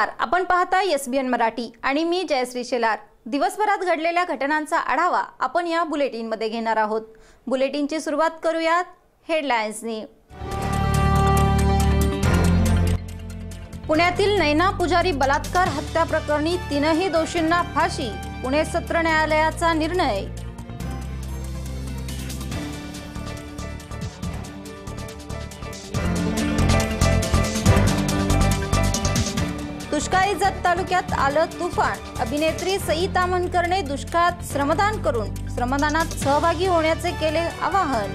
नमस्कार. आपण पाहता एस बी एन मराठी आणि मी जयश्री शेलार. दिवसभरात घडलेल्या घटनांचा आढावा आपण या बुलेटिनमध्ये घेणार आहोत. बुलेटिनची सुरुवात करूयात हेडलाईन्सनी पुण्यातील नैना पुजारी बलात्कार हत्या प्रकरणी तीनही दोषींना फाशी पुणे सत्र न्यायालयाचा निर्णय. दुष्काळी जत तालुक्यात आलं तुफान. अभिनेत्री सई तामणकरने दुष्काळात श्रमदान करून श्रमदानात सहभागी होण्याचे केले आवाहन.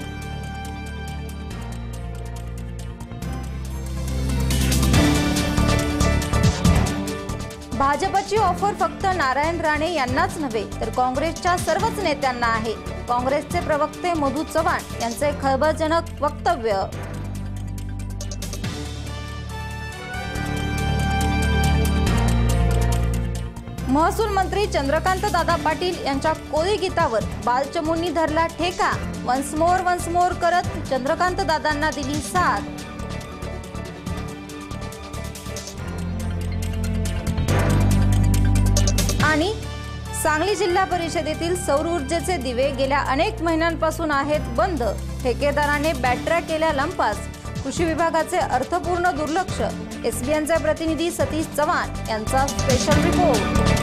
भाजपची ऑफर फक्त नारायण राणे यांनाच नव्हे तर काँग्रेसच्या सर्वच नेत्यांना आहे. काँग्रेसचे प्रवक्ते मधू चव्हाण यांचे खळबळजनक वक्तव्य. महसूल मंत्री चंद्रकांत दादा पाटील यांच्या कोळी गीतावर बालचमूंनी धरला ठेका. वन्समोर वन्समोर करत चंद्रकांत दादांना दिली साथ. आणि सांगली जिल्हा परिषदेतील सौर ऊर्जेचे दिवे गेल्या अनेक महिन्यांपासून आहेत बंद. ठेकेदाराने बॅटऱ्या केल्या लंपास. कृषी विभागाचे अर्थपूर्ण दुर्लक्ष. एसबीएनचे प्रतिनिधी सतीश चव्हाण यांचा स्पेशल रिपोर्ट